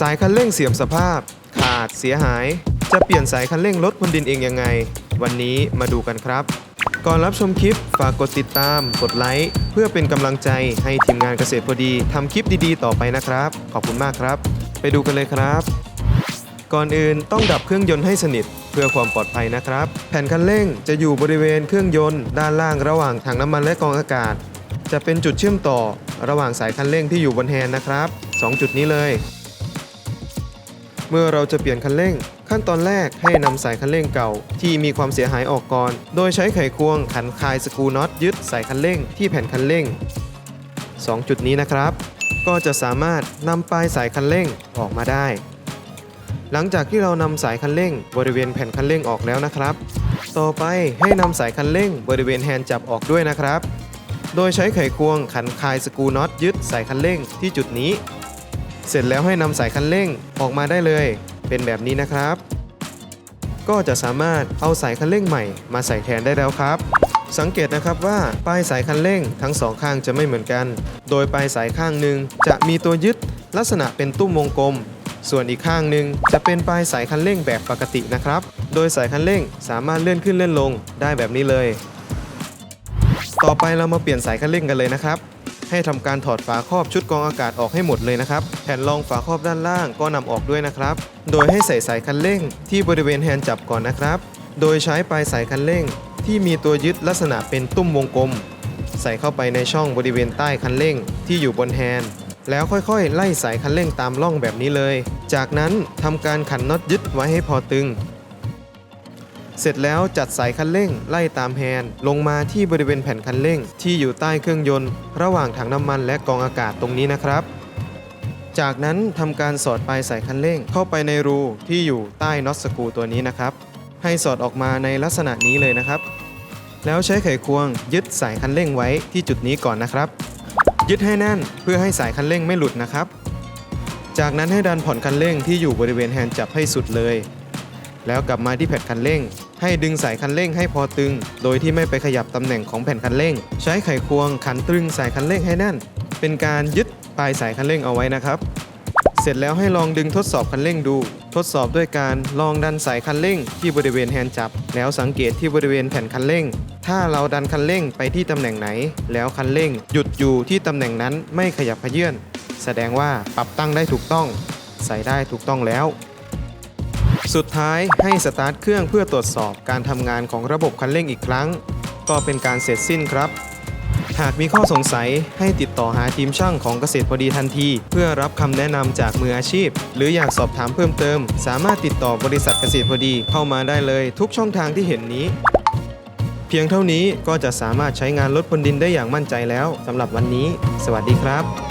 สายคันเร่งเสื่อมสภาพ ขาดเสียหาย จะเปลี่ยนสายคันเร่งลดพรวนดินเองยังไง วันนี้มาดูกันครับ ก่อนรับชมคลิปฝากกดติดตาม กดไลค์เพื่อเป็นกำลังใจให้ทีมงานเกษตรพอดีทำคลิปดีๆ ต่อไปนะครับ ขอบคุณมากครับ ไปดูกันเลยครับ ก่อนอื่นต้องดับเครื่องยนต์ให้สนิทเพื่อความปลอดภัยนะครับ แผ่นคันเร่งจะอยู่บริเวณเครื่องยนต์ด้านล่างระหว่างถังน้ำมันและกองอากาศ จะเป็นจุดเชื่อมต่อ ระหว่างสายคันเร่งที่อยู่บนแฮนด์นะครับ 2 จุดนี้เลย เมื่อเราจะเปลี่ยนคันเร่ง ขั้นตอนแรกให้นำสายคันเร่งเก่า ที่มีความเสียหายออกก่อน โดยใช้ไขควงขันคลายสกรูน็อตยึดสายคันเร่งที่แผ่นคันเร่ง 2 จุดนี้นะครับ ก็จะสามารถนำปลายสายคันเร่งออกมาได้ หลังจากที่เรานำสายคันเร่ง บริเวณแผ่นคันเร่งออกแล้วนะครับ ต่อไปให้นำสายคันเร่ง บริเวณแฮนด์จับออกด้วยนะครับ โดยใช้ไขควงขันคลายสกรูน็อตยึดสายคันเร่งที่จุดนี้ เสร็จแล้วให้นำสายคันเร่งออกมาได้เลย เป็นแบบนี้นะครับ ก็จะสามารถเอาสายคันเร่งใหม่มาใส่แทนได้แล้วครับ สังเกตนะครับว่าปลายสายคันเร่งทั้งสองข้างจะไม่เหมือนกัน โดยปลายสายข้างหนึ่งจะมีตัวยึดลักษณะเป็นตุ้มวงกลม ส่วนอีกข้างหนึ่งจะเป็นปลายสายคันเร่งแบบปกตินะครับ โดยสายคันเร่งสามารถเลื่อนขึ้นเลื่อนลงได้แบบนี้เลย ต่อไปเรามาเปลี่ยนสายคันเร่งกันเลยนะครับ ให้ทำการถอดฝาครอบชุดกรองอากาศออกให้หมดเลยนะครับ แผ่นรองฝาครอบด้านล่างก็นำออกด้วยนะครับ โดยให้ใส่สายคันเร่งที่บริเวณแฮนด์จับก่อนนะครับ โดยใช้ปลายสายคันเร่ง ที่มีตัวยึดลักษณะเป็นตุ้มวงกลม ใส่เข้าไปในช่องบริเวณใต้คันเร่งที่อยู่บนแฮนด์แล้วค่อยๆ ไล่สายคันเร่งตามร่องแบบนี้เลย จากนั้นทำการขันน็อตยึดไว้ให้พอตึง เสร็จแล้วจัดสายคันเร่งไล่ตามแฮนด์ลงมาที่บริเวณแผ่นคันเร่งที่อยู่ใต้เครื่องยนต์ ระหว่างถังน้ำมันและกองอากาศตรงนี้นะครับ จากนั้นทำการสอดปลายสายคันเร่งเข้าไปในรูที่อยู่ใต้น็อตสกูตัวนี้นะครับ ให้สอดออกมาในลักษณะนี้เลยนะครับ แล้วใช้ไขควงยึดสายคันเร่งไว้ที่จุดนี้ก่อนนะครับ ยึดให้แน่นเพื่อให้สายคันเร่งไม่หลุดนะครับ จากนั้นให้ดันผ่อนคันเร่งที่อยู่บริเวณแฮนด์จับให้สุดเลย แล้วกลับมาที่แผ่นคันเร่ง ให้ดึงสายคันเร่งให้พอตึง โดยที่ไม่ไปขยับตำแหน่งของแผ่นคันเร่ง ใช้ไขควงขันตรึงสายคันเร่งให้แน่น เป็นการยึดปลายสายคันเร่งเอาไว้นะครับ เสร็จแล้วให้ลองดึงทดสอบคันเร่งดู ทดสอบด้วยการลองดันสายคันเร่ง ที่บริเวณแฮนด์จับ แล้วสังเกตที่บริเวณแผ่นคันเร่ง ถ้าเราดันคันเร่งไปที่ตำแหน่งไหน แล้วคันเร่ง หยุดอยู่ที่ตำแหน่งนั้นไม่ขยับเขยื่อนแสดงว่าปรับตั้งได้ถูกต้อง ใส่ได้ถูกต้องแล้ว สุดท้ายให้สตาร์ทเครื่องเพื่อตรวจสอบการทำงานของระบบคันเร่งอีกครั้ง ก็เป็นการเสร็จสิ้นครับ หากมีข้อสงสัยให้ติดต่อหาทีมช่างของเกษตรพอดีทันที เพื่อรับคำแนะนำจากมืออาชีพ หรืออยากสอบถามเพิ่มเติม สามารถติดต่อบริษัทเกษตรพอดีเข้ามาได้เลย ทุกช่องทางที่เห็นนี้ เพียงเท่านี้ก็จะสามารถใช้งานลดพนดินได้อย่างมั่นใจแล้วสำหรับวันนี้ สวัสดีครับ